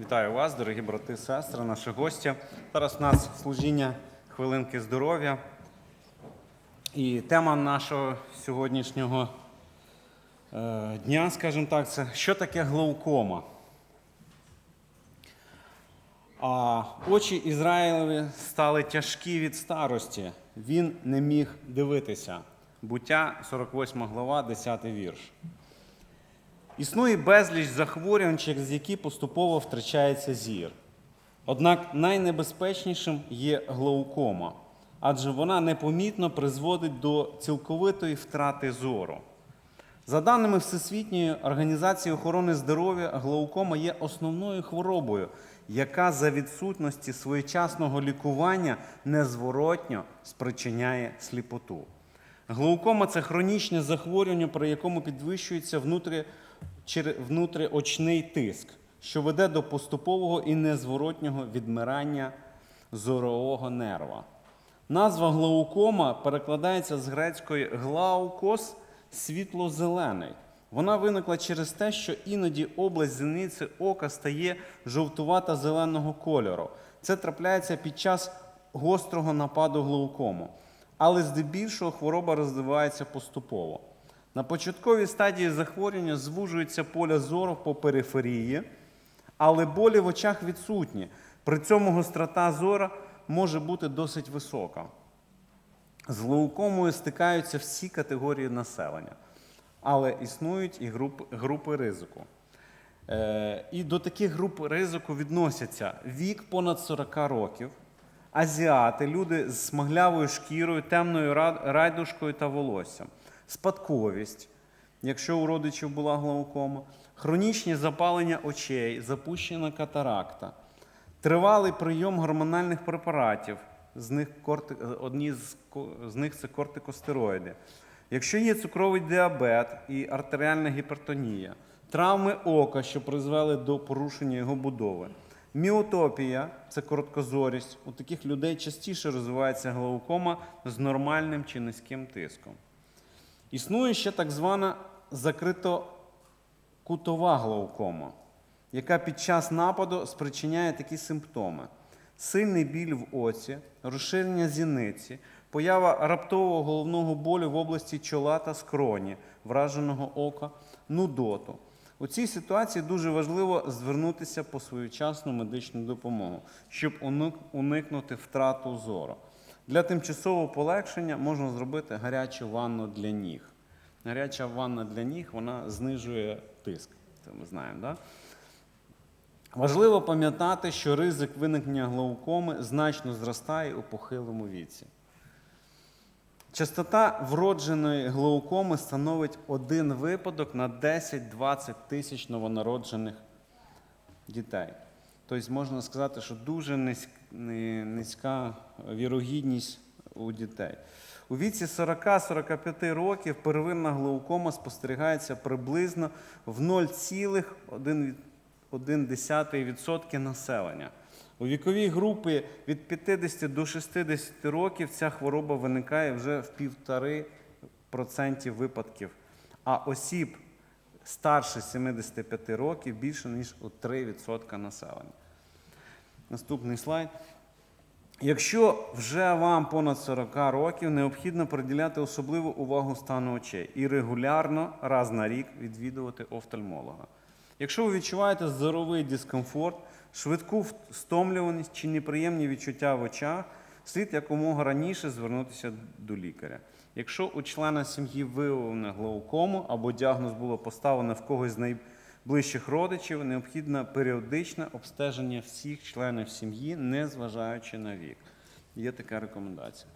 Вітаю вас, дорогі брати сестри, наші гості. Зараз у нас служіння хвилинки здоров'я. І тема нашого сьогоднішнього е, дня, скажімо так, це що таке глаукома. А очі Ізраїлеві стали тяжкі від старості. Він не міг дивитися. Буття 48 глава, 10 вірш. Існує безліч захворювань, через які поступово втрачається зір. Однак найнебезпечнішим є глаукома, адже вона непомітно призводить до цілковитої втрати зору. За даними Всесвітньої організації охорони здоров'я, глаукома є основною хворобою, яка за відсутності своєчасного лікування незворотньо спричиняє сліпоту. Глаукома це хронічне захворювання, при якому підвищується внутрі, внутріочний тиск, що веде до поступового і незворотнього відмирання зорового нерва. Назва глаукома перекладається з грецької глаукос світло-зелений. Вона виникла через те, що іноді область зениці ока стає жовтувата зеленого кольору. Це трапляється під час гострого нападу глаукому. Але здебільшого хвороба розвивається поступово. На початковій стадії захворювання звужується поля зору по периферії, але болі в очах відсутні. При цьому гострота зора може бути досить висока. З глаукомою стикаються всі категорії населення, але існують і групи, групи ризику. Е, і до таких груп ризику відносяться вік понад 40 років, азіати, люди з смаглявою шкірою, темною райдушкою та волоссям, спадковість, якщо у родичів була глаукома, хронічні запалення очей, запущена катаракта, тривалий прийом гормональних препаратів, з них корти... одні з... з них це кортикостероїди. Якщо є цукровий діабет і артеріальна гіпертонія, травми ока, що призвели до порушення його будови, міотопія це короткозорість. У таких людей частіше розвивається глаукома з нормальним чи низьким тиском. Існує ще так звана закритокутова глаукома, яка під час нападу спричиняє такі симптоми: сильний біль в оці, розширення зіниці, поява раптового головного болю в області чола та скроні, враженого ока, нудоту. У цій ситуації дуже важливо звернутися по своєчасну медичну допомогу, щоб уникнути втрату зору. Для тимчасового полегшення можна зробити гарячу ванну для ніг. Гаряча ванна для ніг вона знижує тиск. Це ми знаємо, да? Важливо пам'ятати, що ризик виникнення глаукоми значно зростає у похилому віці. Частота вродженої глаукоми становить один випадок на 10-20 тисяч новонароджених дітей. Тобто можна сказати, що дуже низька вірогідність у дітей. У віці 40-45 років первинна глаукома спостерігається приблизно в 0,1% населення. У віковій групі від 50 до 60 років ця хвороба виникає вже в 1,5% випадків, а осіб старше 75 років більше, ніж у 3% населення. Наступний слайд. Якщо вже вам понад 40 років, необхідно приділяти особливу увагу стану очей і регулярно, раз на рік, відвідувати офтальмолога. Якщо ви відчуваєте здоровий дискомфорт, швидку стомлюваність чи неприємні відчуття в очах, слід якомога раніше звернутися до лікаря. Якщо у члена сім'ї виявлено глаукому або діагноз було поставлено в когось з найближчих родичів, необхідне періодичне обстеження всіх членів сім'ї, незважаючи на вік. Є така рекомендація.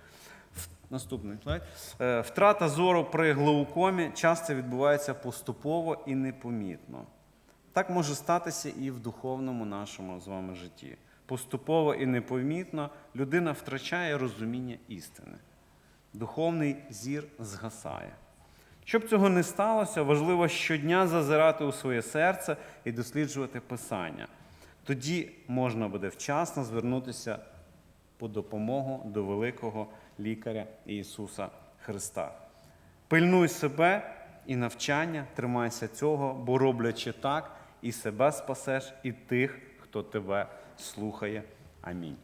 Наступний слайд. Е, Втрата зору при глаукомі часто відбувається поступово і непомітно. Так може статися і в духовному нашому з вами житті. Поступово і непомітно людина втрачає розуміння істини. Духовний зір згасає. Щоб цього не сталося, важливо щодня зазирати у своє серце і досліджувати Писання. Тоді можна буде вчасно звернутися по допомогу до великого лікаря Ісуса Христа. Пильнуй себе і навчання, тримайся цього, бо роблячи так, і себе спасеш, і тих, хто тебе слухає. Амінь.